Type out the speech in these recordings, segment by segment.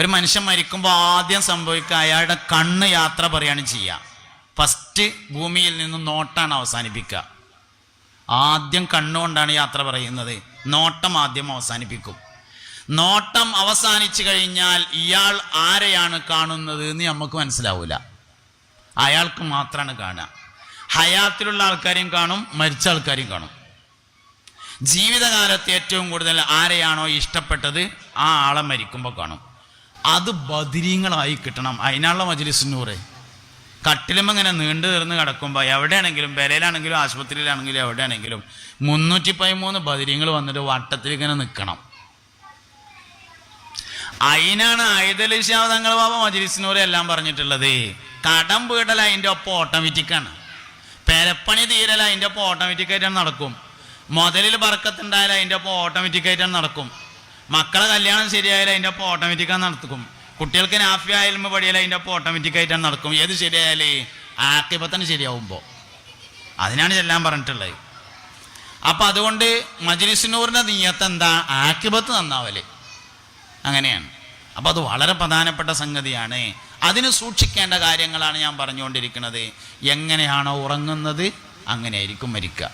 ഒരു മനുഷ്യൻ മരിക്കുമ്പോൾ ആദ്യം സംഭവിക്കുക അയാളുടെ കണ്ണ് യാത്ര പറയാണ് ചെയ്യുക ഫസ്റ്റ് ഭൂമിയിൽ നിന്ന് നോട്ടാണ് അവസാനിപ്പിക്കുക. ആദ്യം കണ്ണുകൊണ്ടാണ് യാത്ര പറയുന്നത്. നോട്ടം ആദ്യം അവസാനിപ്പിക്കും. നോട്ടം അവസാനിച്ചു കഴിഞ്ഞാൽ ഇയാൾ ആരെയാണ് കാണുന്നത് എന്ന് നമുക്ക് മനസ്സിലാവില്ല അയാൾക്ക് മാത്രമാണ് കാണുക. ഹയാത്തിലുള്ള ആൾക്കാരെയും കാണും മരിച്ച ആൾക്കാരെയും കാണും. ജീവിതകാലത്ത് ഏറ്റവും കൂടുതൽ ആരെയാണോ ഇഷ്ടപ്പെട്ടത്? ആ ആളെ മരിക്കുമ്പോൾ കാണും. അത് ബദിരീങ്ങളായി കിട്ടണം. അതിനുള്ള മജ്ലിസിനൂറ് കട്ടിലും ഇങ്ങനെ നീണ്ടു തീർന്ന് കിടക്കുമ്പോൾ എവിടെയാണെങ്കിലും പെരയിലാണെങ്കിലും ആശുപത്രിയിലാണെങ്കിലും എവിടെയാണെങ്കിലും മുന്നൂറ്റി പതിമൂന്ന് ബദിരീങ്ങൾ വന്നിട്ട് വട്ടത്തിൽ ഇങ്ങനെ നിൽക്കണം അതിനാണ് ആയുധൽ തങ്ങൾ ബാബ മജ്ലിസിനൂറ് എല്ലാം പറഞ്ഞിട്ടുള്ളത്. കടം വീടൽ അതിന്റെ ഒപ്പം ഓട്ടോമാറ്റിക്കാണ് പെരപ്പണി തീരൽ അതിന്റെ ഒപ്പം ഓട്ടോമാറ്റിക്കായിട്ടാണ് നടക്കും. മുതലിൽ ബർക്കത്തുണ്ടായാലും അതിന്റെ ഒപ്പം ഓട്ടോമാറ്റിക്കായിട്ടാണ് നടക്കും. മക്കളെ കല്യാണം ശരിയായാലും അതിന്റെ ഒപ്പം ഓട്ടോമാറ്റിക്കാണ് നടക്കും. കുട്ടികൾക്ക് നാഫി ആയാലും പടിയാലും അതിന്റെ ഒപ്പം ഓട്ടോമാറ്റിക്കായിട്ടാണ് നടക്കും. ഏത് ശരിയായാലേ? ആക്കിപ്പത്തന്നെ ശരിയാവുമ്പോൾ അതിനാണ് ചെല്ലാൻ പറഞ്ഞിട്ടുള്ളത്. അപ്പം അതുകൊണ്ട് മജ്ലിസിനൂറിന്റെ നീയത്ത് എന്താ? ആക്കിബത്ത് നന്നാവൽ. അങ്ങനെയാണ്. അപ്പോൾ അത് വളരെ പ്രധാനപ്പെട്ട സംഗതിയാണ്. അതിന് സൂക്ഷിക്കേണ്ട കാര്യങ്ങളാണ് ഞാൻ പറഞ്ഞുകൊണ്ടിരിക്കുന്നത്. എങ്ങനെയാണോ ഉറങ്ങുന്നത് അങ്ങനെയായിരിക്കും മരിക്കുക.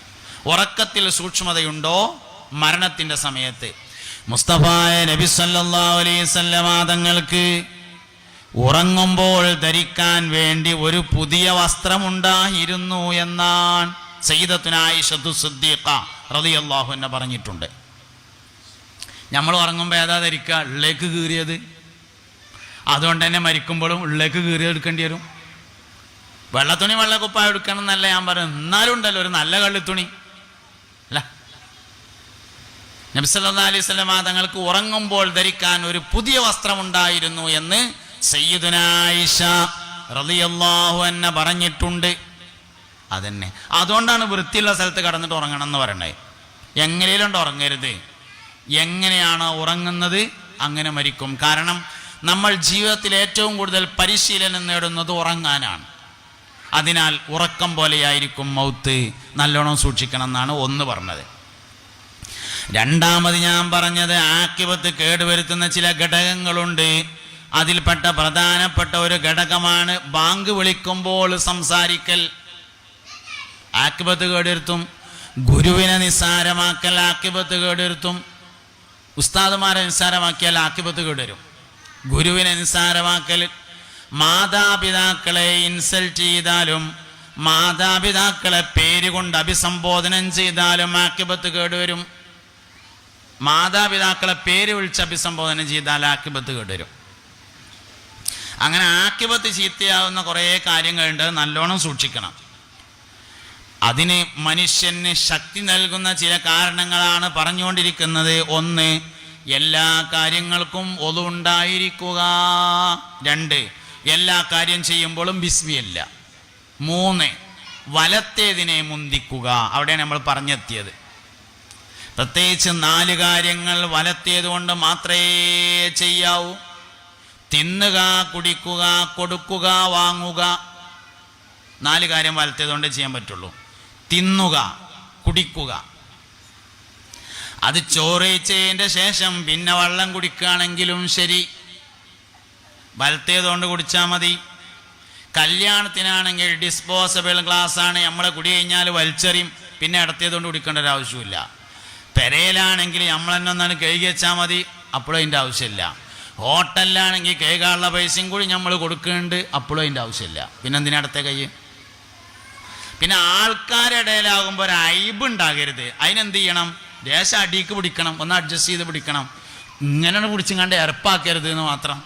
ഉറക്കത്തിൽ സൂക്ഷ്മതയുണ്ടോ? മരണത്തിന്റെ സമയത്ത്. മുസ്തഫായ നബി സല്ലല്ലാഹു അലൈഹി വസല്ലമ തങ്ങൾക്ക് ഉറങ്ങുമ്പോൾ ധരിക്കാൻ വേണ്ടി ഒരു പുതിയ വസ്ത്രമുണ്ടായിരുന്നു എന്നാണ് സയ്യിദത്തുനായിഷത്തു സിദ്ദീഖ റളിയല്ലാഹു അൻഹ പറഞ്ഞിട്ടുണ്ട്. നമ്മൾ ഉറങ്ങുമ്പോൾ ഏതാ ധരിക്കുക? ഉള്ളിലേക്ക് കീറിയത്. അതുകൊണ്ട് തന്നെ മരിക്കുമ്പോഴും ഉള്ളിലേക്ക് കീറി എടുക്കേണ്ടി വരും. വെള്ളത്തുണി വെള്ളക്കുപ്പായ എടുക്കണം എന്നല്ല ഞാൻ പറയും എന്നാലും ഉണ്ടല്ലോ ഒരു നല്ല കള്ളിത്തുണി. നബിസല്ലാ അലൈഹി സ്വലമ തങ്ങൾക്ക് ഉറങ്ങുമ്പോൾ ധരിക്കാൻ ഒരു പുതിയ വസ്ത്രമുണ്ടായിരുന്നു എന്ന് സയ്യിദുനായിഷ റളിയല്ലാഹു അന്ന പറഞ്ഞിട്ടുണ്ട്. അതന്നെ. അതുകൊണ്ടാണ് വൃത്തിയുള്ള സ്ഥലത്ത് കടന്നിട്ട് ഉറങ്ങണം എന്ന് പറയണേ. എങ്ങനെയുണ്ട് ഉറങ്ങരുത്. എങ്ങനെയാണ് ഉറങ്ങുന്നത്? അങ്ങനെ മരിക്കും. കാരണം നമ്മൾ ജീവിതത്തിൽ ഏറ്റവും കൂടുതൽ പരിശീലനം നേടുന്നത് ഉറങ്ങാനാണ്. അതിനാൽ ഉറക്കം പോലെയായിരിക്കും മൗത്ത്. നല്ലോണം സൂക്ഷിക്കണം എന്നാണ് ഒന്ന് പറഞ്ഞത്. രണ്ടാമത് ഞാൻ പറഞ്ഞത് ആക്കിപത്ത് കേടുവരുത്തുന്ന ചില ഘടകങ്ങളുണ്ട്. അതിൽപ്പെട്ട പ്രധാനപ്പെട്ട ഒരു ഘടകമാണ് ബാങ്ക് വിളിക്കുമ്പോൾ സംസാരിക്കൽ. ആക്കിപത്ത് കേടുവരുത്തും. ഗുരുവിനെ നിസ്സാരമാക്കൽ ആക്കിപത്ത് കേടുവരുത്തും. ഉസ്താദുമാരെ നിസ്സാരമാക്കിയാൽ ആക്കിപത്ത് കേടുവരും. ഗുരുവിനെ നിസ്സാരമാക്കൽ മാതാപിതാക്കളെ ഇൻസൾട്ട് ചെയ്താലും മാതാപിതാക്കളെ പേരുകൊണ്ട് അഭിസംബോധനം ചെയ്താലും ആക്കിപത്ത് കേടുവരും. മാതാപിതാക്കളെ പേര് വിളിച്ച് അഭിസംബോധന ചെയ്താൽ ആക്കിപത്ത് കേട്ടുവരും അങ്ങനെ ആക്കിപത്ത് ചീത്തയാവുന്ന കുറേ കാര്യങ്ങളുണ്ട് നല്ലോണം സൂക്ഷിക്കണം. അതിന് മനുഷ്യന് ശക്തി നൽകുന്ന ചില കാരണങ്ങളാണ് പറഞ്ഞുകൊണ്ടിരിക്കുന്നത്. ഒന്ന് എല്ലാ കാര്യങ്ങൾക്കും ഒതുണ്ടായിരിക്കുക. രണ്ട് എല്ലാ കാര്യം ചെയ്യുമ്പോഴും ബിസ്മിയല്ല മൂന്ന് വലത്തേതിനെ മുന്തിക്കുക. അവിടെയാണ് നമ്മൾ പറഞ്ഞെത്തിയത്. പ്രത്യേകിച്ച് നാല് കാര്യങ്ങൾ വലത്തിയതുകൊണ്ട് കൊണ്ട് മാത്രമേ ചെയ്യാവൂ. തിന്നുക കുടിക്കുക കൊടുക്കുക വാങ്ങുക. നാല് കാര്യം വലത്തിയതുകൊണ്ട് കൊണ്ട് ചെയ്യാൻ പറ്റുള്ളൂ. തിന്നുക കുടിക്കുക. അത് ചോറയിച്ചതിന്റെ ശേഷം പിന്നെ വെള്ളം കുടിക്കുകയാണെങ്കിലും ശരി. വലത്തേതുകൊണ്ട് കുടിച്ചാൽ മതി. കല്യാണത്തിനാണെങ്കിൽ ഡിസ്പോസബിൾ ഗ്ലാസ് ആണ്. നമ്മളെ കുടി കഴിഞ്ഞാൽ വലിച്ചെറിയും. പിന്നെ ഇടത്തേതുകൊണ്ട് കുടിക്കേണ്ട ഒരു ആവശ്യമില്ല പെരയിലാണെങ്കിൽ നമ്മൾ തന്നെ ഒന്നാണ് കഴുകി വെച്ചാൽ മതി. അപ്പോഴും അതിന്റെ ആവശ്യമില്ല. ഹോട്ടലിലാണെങ്കിൽ കഴുകാനുള്ള പൈസയും കൂടി നമ്മൾ കൊടുക്കുന്നുണ്ട്. അപ്പോഴും അതിന്റെ ആവശ്യമില്ല. പിന്നെ എന്തിനാ കൈ? പിന്നെ ആൾക്കാരുടെ ഇടയിലാകുമ്പോൾ ഒരു ഐബ് ഉണ്ടാകരുത്. അതിനെന്ത് ചെയ്യണം? ദേശം അടിക്ക് പിടിക്കണം. ഒന്ന് അഡ്ജസ്റ്റ് ചെയ്ത് പിടിക്കണം. ഇങ്ങനെ പിടിച്ചും കണ്ട് എറപ്പാക്കരുത് എന്ന് മാത്രം.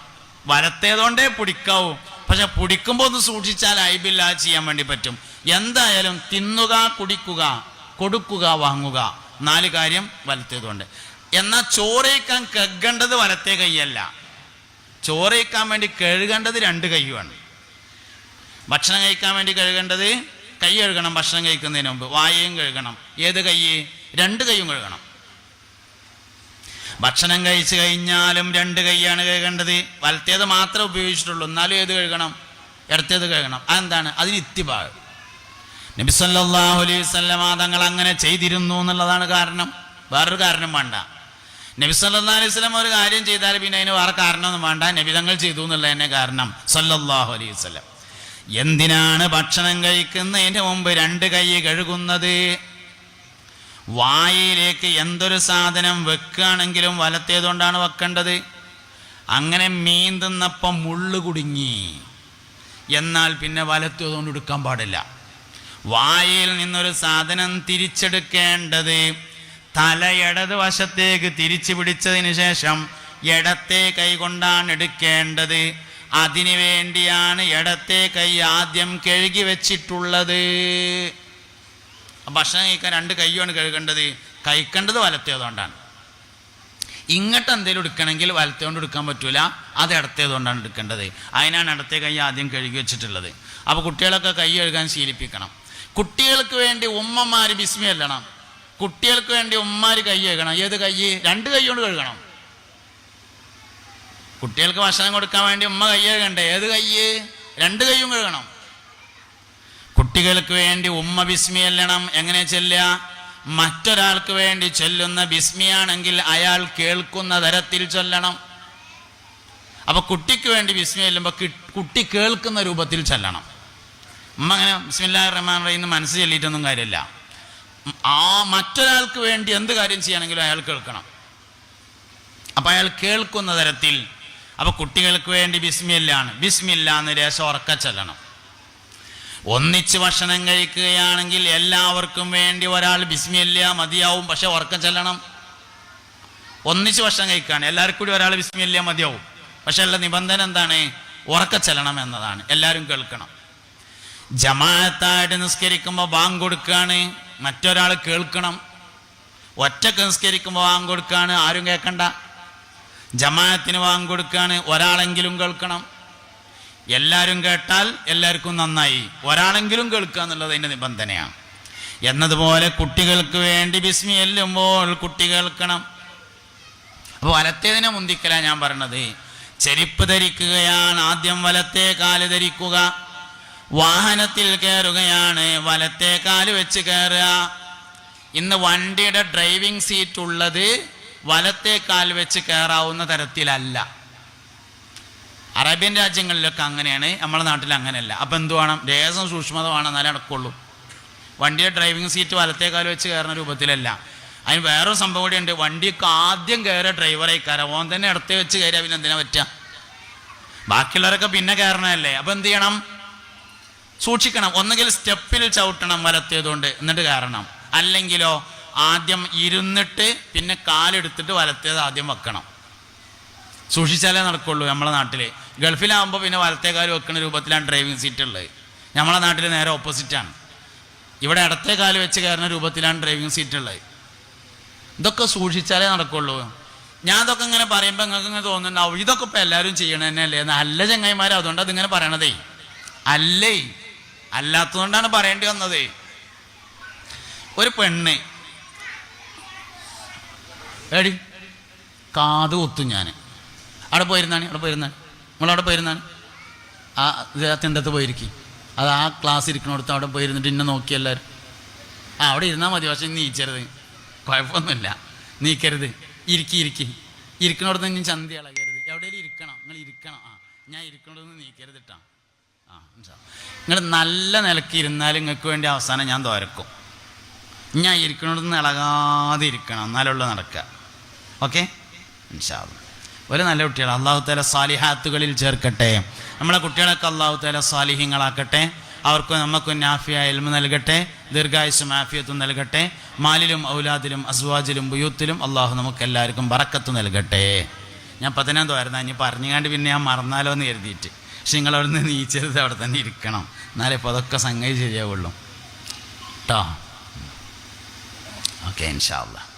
വരത്തേതുകൊണ്ടേ പിടിക്കാവൂ. പക്ഷെ പിടിക്കുമ്പോൾ ഒന്ന് സൂക്ഷിച്ചാൽ ഐബില്ലാതെ ചെയ്യാൻ വേണ്ടി പറ്റും. എന്തായാലും തിന്നുക കുടിക്കുക കൊടുക്കുക വാങ്ങുക. നാല് കാര്യം വലത്തേതുകൊണ്ട് എന്നാൽ ചോറയിക്കാൻ കഴുകേണ്ടത് വലത്തേ കൈയല്ല. ചോറയിക്കാൻ വേണ്ടി കഴുകേണ്ടത് രണ്ട് കൈയുമാണ്. ഭക്ഷണം കഴിക്കാൻ വേണ്ടി കഴുകേണ്ടത് കൈ കഴുകണം ഭക്ഷണം കഴിക്കുന്നതിന് മുമ്പ്. വായയും കഴുകണം. ഏത് കൈ? രണ്ട് കൈയും കഴുകണം. ഭക്ഷണം കഴിച്ചു കഴിഞ്ഞാലും രണ്ട് കൈയാണ് കഴുകേണ്ടത്. വലത്തേത് മാത്രമേ ഉപയോഗിച്ചിട്ടുള്ളൂ. എന്നാലും ഏത് കഴുകണം? ഇടത്തേത് കഴുകണം. അതെന്താണ്? അതിന് ഇത്തിബാഗ് നബി അലൈഹി തങ്ങൾ അങ്ങനെ ചെയ്തിരുന്നു എന്നുള്ളതാണ് കാരണം. വേറൊരു കാരണം വേണ്ട. നബി സല്ലല്ലാഹു അലൈഹി സ്വലം ഒരു കാര്യം ചെയ്താൽ പിന്നെ അതിന് വേറെ കാരണമൊന്നും വേണ്ട. നബി തങ്ങൾ ചെയ്തു എന്നുള്ള തന്നെ കാരണം. സല്ലല്ലാഹു അലൈഹി സ്വലം എന്തിനാണ് ഭക്ഷണം കഴിക്കുന്നതിന് മുമ്പ് രണ്ട് കൈ കഴുകുന്നത്? വായിലേക്ക് എന്തൊരു സാധനം വെക്കുകയാണെങ്കിലും വലത്തേതുകൊണ്ടാണ് വെക്കേണ്ടത്? അങ്ങനെ മീൻ തിന്നപ്പം മുള്ളു കുടുങ്ങി. എന്നാൽ പിന്നെ വലത്തേതുകൊണ്ട് എടുക്കാൻ പാടില്ല. വായയിൽ നിന്നൊരു സാധനം തിരിച്ചെടുക്കേണ്ടത് തല ഇടത് വശത്തേക്ക് തിരിച്ചു പിടിച്ചതിന് ശേഷം ഇടത്തെ കൈ കൊണ്ടാണ് എടുക്കേണ്ടത്. അതിനു വേണ്ടിയാണ് ഇടത്തെ കൈ ആദ്യം കഴുകി വെച്ചിട്ടുള്ളത്. ഭക്ഷണം കഴിക്കാൻ രണ്ട് കൈയാണ് കഴുകേണ്ടത്. കഴിക്കേണ്ടത് വലത്തേതുകൊണ്ടാണ് ഇങ്ങോട്ട് എന്തെങ്കിലും എടുക്കണമെങ്കിൽ വലത്തേകൊണ്ട് എടുക്കാൻ പറ്റൂല. അത് ഇടത്തേതുകൊണ്ടാണ് എടുക്കേണ്ടത്. അതിനാണ് ഇടത്തെ കൈ ആദ്യം കഴുകി വെച്ചിട്ടുള്ളത്. അപ്പോൾ കുട്ടികളൊക്കെ കൈ കഴുകാൻ ശീലിപ്പിക്കണം. കുട്ടികൾക്ക് വേണ്ടി ഉമ്മമാർ ബിസ്മി അല്ലണം കുട്ടികൾക്ക് വേണ്ടി ഉമ്മമാർ കൈ കഴുകണം. ഏത് കൈ? രണ്ട് കൈ കൊണ്ട് കഴുകണം. കുട്ടികൾക്ക് ഭക്ഷണം കൊടുക്കാൻ വേണ്ടി ഉമ്മ കൈ കഴുകണ്ടേ? ഏത് കൈ? രണ്ട് കൈയും കഴുകണം. കുട്ടികൾക്ക് വേണ്ടി ഉമ്മ ബിസ്മി അല്ലണം എങ്ങനെ ചെല്ലുക? മറ്റൊരാൾക്ക് വേണ്ടി ചൊല്ലുന്ന ബിസ്മിയാണെങ്കിൽ അയാൾ കേൾക്കുന്ന തരത്തിൽ ചൊല്ലണം. അപ്പൊ കുട്ടിക്ക് വേണ്ടി ബിസ്മി ചെല്ലുമ്പോൾ കുട്ടി കേൾക്കുന്ന രൂപത്തിൽ ചൊല്ലണം. അങ്ങനെ ബിസ്മില്ലാ റഹ്മാൻ റഹീം മനസ്സ് ചൊല്ലിയിട്ടൊന്നും കാര്യമില്ല. ആ മറ്റൊരാൾക്ക് വേണ്ടി എന്ത് കാര്യം ചെയ്യണമെങ്കിലും അയാൾ കേൾക്കണം. അപ്പോൾ അയാൾ കേൾക്കുന്ന തരത്തിൽ അപ്പോൾ കുട്ടികൾക്ക് വേണ്ടി ബിസ്മില്ലാണ് ബിസ്മില്ല എന്ന് രേശം ഉറക്ക ചെല്ലണം. ഒന്നിച്ച് ഭക്ഷണം കഴിക്കുകയാണെങ്കിൽ എല്ലാവർക്കും വേണ്ടി ഒരാൾ ബിസ്മില്ല മതിയാവും പക്ഷെ ഉറക്കം ചെല്ലണം. ഒന്നിച്ച് ഭക്ഷണം കഴിക്കുകയാണ് എല്ലാവർക്കും കൂടി ഒരാൾ ബിസ്മില്ല മതിയാവും. പക്ഷെ ഉള്ള നിബന്ധന എന്താണ്? ഉറക്ക ചെല്ലണം എന്നതാണ്. എല്ലാവരും കേൾക്കണം. ജമാഅത്തായിട്ട് നിസ്കരിക്കുമ്പോൾ ബാങ്ക് കൊടുക്കുകയാണ് മറ്റൊരാൾ കേൾക്കണം. ഒറ്റയ്ക്ക് നിസ്കരിക്കുമ്പോൾ ബാങ്ക് കൊടുക്കുകയാണ് ആരും കേൾക്കണ്ട ജമാഅത്തിന് ബാങ്ക് കൊടുക്കുകയാണ് ഒരാളെങ്കിലും കേൾക്കണം. എല്ലാവരും കേട്ടാൽ എല്ലാവർക്കും നന്നായി. ഒരാളെങ്കിലും കേൾക്കുക എന്നുള്ളത് അതിന്റെ നിബന്ധനയാണ്. എന്നതുപോലെ കുട്ടികൾക്ക് വേണ്ടി ബിസ്മി എല്ലുമ്പോൾ കുട്ടി കേൾക്കണം. അപ്പോൾ വലത്തേതിനെ മുന്തിക്കല ഞാൻ പറഞ്ഞത്. ചെരിപ്പ് ധരിക്കുകയാണ് ആദ്യം വലത്തെ കാൽ ധരിക്കുക. വാഹനത്തിൽ കയറുകയാണ് വലത്തെ കാൽ വെച്ച് കയറുക. ഇന്ന് വണ്ടിയുടെ ഡ്രൈവിംഗ് സീറ്റ് ഉള്ളത് വലത്തെ കാൽ വെച്ച് കയറാവുന്ന തരത്തിലല്ല. അറേബ്യൻ രാജ്യങ്ങളിലൊക്കെ അങ്ങനെയാണ് നമ്മുടെ നാട്ടിൽ അങ്ങനെയല്ല. അപ്പം എന്ത് വേണം? ലേസം സൂക്ഷ്മത വേണം എന്നാലേ നടക്കുള്ളൂ. വണ്ടിയുടെ ഡ്രൈവിംഗ് സീറ്റ് വലത്തെ കാൽ വെച്ച് കയറുന്ന രൂപത്തിലല്ല. അതിന് വേറൊരു സംഭവം കൂടി ഉണ്ട് വണ്ടിയൊക്കെ ആദ്യം കയറിയ ഡ്രൈവറെ കയറാം ഓൻ തന്നെ ഇടത്തെ വെച്ച് കയറിയാൽ പിന്നെ എന്തിനാ പറ്റുക? ബാക്കിയുള്ളവരൊക്കെ പിന്നെ കയറണമല്ലേ അപ്പം എന്ത് ചെയ്യണം? സൂക്ഷിക്കണം. ഒന്നുകിൽ സ്റ്റെപ്പിൽ ചവിട്ടണം വലത്തേതുകൊണ്ട് എന്നിട്ട് കാരണം അല്ലെങ്കിലോ ആദ്യം ഇരുന്നിട്ട് പിന്നെ കാലെടുത്തിട്ട് വലത്തേത് ആദ്യം വെക്കണം. സൂക്ഷിച്ചാലേ നടക്കുള്ളൂ നമ്മളെ നാട്ടിൽ ഗൾഫിലാകുമ്പോൾ പിന്നെ വലത്തേ കാൽ വെക്കുന്ന രൂപത്തിലാണ് ഡ്രൈവിംഗ് സീറ്റ് ഉള്ളത്. നമ്മളെ നാട്ടിൽ നേരെ ഓപ്പോസിറ്റാണ് ഇവിടെ ഇടത്തെ കാൽ വെച്ച് കയറുന്ന രൂപത്തിലാണ് ഡ്രൈവിംഗ് സീറ്റ് ഉള്ളത്. ഇതൊക്കെ സൂക്ഷിച്ചാലേ നടക്കുള്ളൂ. ഞാൻ അതൊക്കെ ഇങ്ങനെ പറയുമ്പോൾ നിങ്ങൾക്ക് ഇങ്ങനെ തോന്നുന്നുണ്ടാവും. ഇതൊക്കെ ഇപ്പോൾ എല്ലാവരും ചെയ്യണതന്നെ അല്ലേ നല്ല ചങ്ങായിമാർ അതുകൊണ്ട് അതിങ്ങനെ പറയണതേ. അല്ലേ? അല്ലാത്തതുകൊണ്ടാണ് പറയേണ്ടി വന്നത്. ഒരു പെണ്ണ്. എടി കാത് കുത്തും ഞാൻ അവിടെ പോയിരുന്നാണ് അവിടെ പോയിരുന്നാണ്. നമ്മളവിടെ പോയിരുന്നാണ്. ആ തിണ്ടത്ത് പോയിരിക്കും. അത് ആ ക്ലാസ് ഇരിക്കണോടത്ത് അവിടെ പോയിരുന്നിട്ട് ഇന്നെ നോക്കി എല്ലാവരും ആ അവിടെ ഇരുന്നാൽ മതി പക്ഷെ നീച്ചരുത്. കുഴപ്പമൊന്നുമില്ല. നീക്കരുത്. ഇരിക്കി ഇരിക്കി. ഇരിക്കണോടത്ത് ഞാൻ ചന്തി ഇളകരുത് എവിടെയെങ്കിലും ഇരിക്കണം. നിങ്ങൾ ഇരിക്കണം. ആ ഞാൻ ഇരിക്കണോടൊന്ന് നീക്കരുത് ഇട്ടാ ആ നിങ്ങൾ നല്ല നിലയ്ക്ക് ഇരുന്നാൽ നിങ്ങൾക്ക് വേണ്ടി അവസാനം ഞാൻ തോരക്കും. ഞാൻ ഇരിക്കണോടൊന്ന് ഇളകാതെ ഇരിക്കണം. എന്നാലുള്ള നടക്കുക. ഓക്കെ? ഇൻഷാല്ല ഒരു നല്ല കുട്ടികൾ അള്ളാഹു താല സാലിഹാത്തുകളിൽ ചേർക്കട്ടെ. നമ്മളെ കുട്ടികളൊക്കെ അള്ളാഹു താല സാലിഹ്യങ്ങളാക്കട്ടെ അവർക്ക് നമുക്കും നാഫിയ എൽമ നൽകട്ടെ. ദീർഘായുസും ആഫിയത്തും നൽകട്ടെ. മാലിലും ഔലാദിലും അസ്വാജിലും ബുയൂത്തിലും അള്ളാഹു നമുക്ക് എല്ലാവർക്കും ബറക്കത്ത് നൽകട്ടെ. ഞാൻ പതിനാം തോരുന്ന ഇനി പറഞ്ഞുകാണ്ട് പിന്നെ ഞാൻ മറന്നാലോ എന്ന് കരുതിയിട്ട്. പക്ഷെ നിങ്ങൾ അവിടെ നിന്ന് നീച്ചരുത് അവിടെ തന്നെ ഇരിക്കണം. എന്നാലേ ഇപ്പോൾ അതൊക്കെ സംഗതി ശരിയാവുള്ളൂ. കേട്ടോ ഓക്കെ ഇൻഷാ അള്ളാഹ്